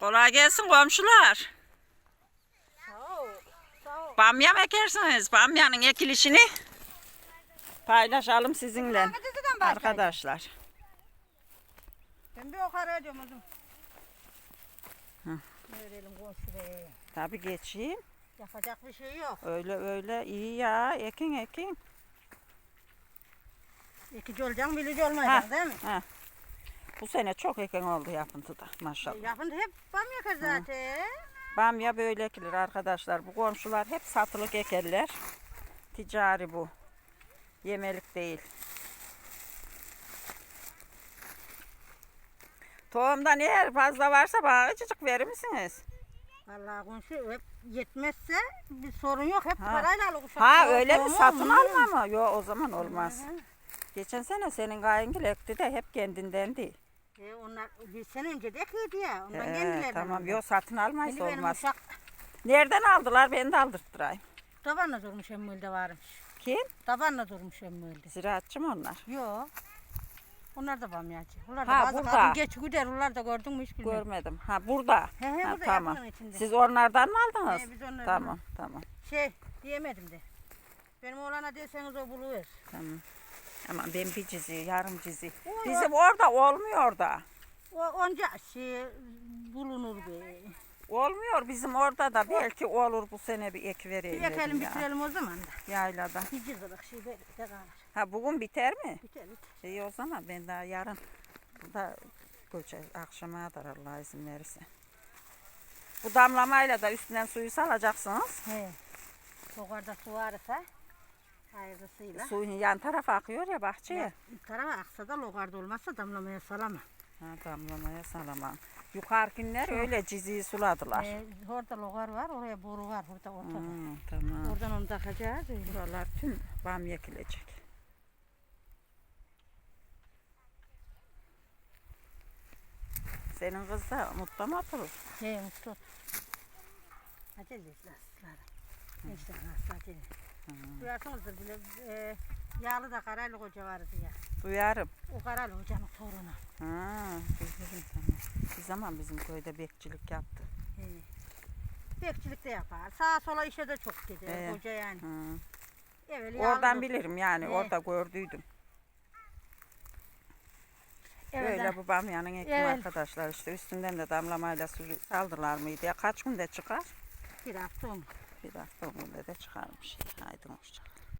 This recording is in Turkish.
Kolay gelsin komşular. Sağ ol. Sağ ol. Bamya mı ekersiniz? Bamyanın ekilişini paylaşalım sizinle arkadaşlar. Ben bir yukarı ediyorum uzun. Hı. Verelim komşuya. Tabii geçeyim. Yapacak bir şey yok. Öyle öyle iyi ya. Ekin ekin. İkici olacaksın, bilici olmayacaksın değil mi? Ha. Bu sene çok ekin oldu yapıntıda maşallah. Yapın hep bamya kız zaten. Bamya böyle ekilir arkadaşlar. Bu komşular hep satılık ekerler. Ticari bu. Yemelik değil. Tohumdan eğer fazla varsa bana azıcık verir misiniz? Vallahi komşu hep yetmezse bir sorun yok. Hep Ha. parayla uşak. Ha öyle mi? Satın alma mı? Yok o zaman olmaz. Geçen sene senin kayıngil ekti de hep kendindendi. E, onlar bir sene önce de ekiydi ya. Ondan He, kendilerine. tamam yok satın almayız Şimdi benim olmaz. uşak Nereden aldılar? Ben de aldırttırayım. tabanla durmuş emmilde varmış. Kim? Tabanla durmuş emmilde. Ziraatçı mı onlar? Yok. Onlar da bamyacı. Onlar da Ha, bazı burada. kadın geç gider. Onlar da gördün mü hiç bilmiyorum. Görmedim. Ha burada. He he Ha, burada tamam. içinde. Siz onlardan mı aldınız? He, biz onlardan Tamam tamam Şey diyemedim de. Benim oğlana deseniz o buluver. tamam. Ama ben bir cizi, yarım cizi. Bizim orada olmuyor da. O onca şey bulunur be. Olmuyor bizim orada da belki olur bu sene bir ek Bir vereyim ekelim ya. bitirelim o zaman da. Yaylada. Bir cızılık şey böyle de kalır. Ha bugün biter mi? Biter biter. İyi o zaman ben daha yarın da göçer akşama kadar Allah izin verirse. Bu damlamayla da üstünden suyu salacaksınız. He. Yukarıda su varsa hayırlısıyla. Suyun yan tarafa akıyor ya bahçeye. Ya, tarafa aksa da logarda olmazsa damlamaya salama. Ha, damlamaya salamam. Yukarı günler öyle ciziyi suladılar. Ee, orada logar var, oraya boru var, orada ortada. Hmm, tamam. Oradan onu takacağız. Buralar tüm bamya ekilecek. Senin kız da mutlu mu oturur? He, mutlu. Acele et aslanım. İşte acele. Duyarsınızdır bile e, yağlı da Karaylı Hoca vardı ya. Duyarım. O Karaylı Hoca'nın torunu. Ha, bilirim tamam. Bir zaman bizim köyde bekçilik yaptı. He. Bekçilik de yapar. Sağa sola işe de çok gider Ee, hoca yani. Ha. Evvel yağlı Oradan da- bilirim yani He. orada gördüydüm. evvelden- Böyle bu bamyanın ekimi Evet. arkadaşlar işte üstünden de damlamayla suyu saldılar mıydı ya kaç günde çıkar? Bir hafta olmuş. Bir hafta günde de çıkarmış. Haydi hoşça.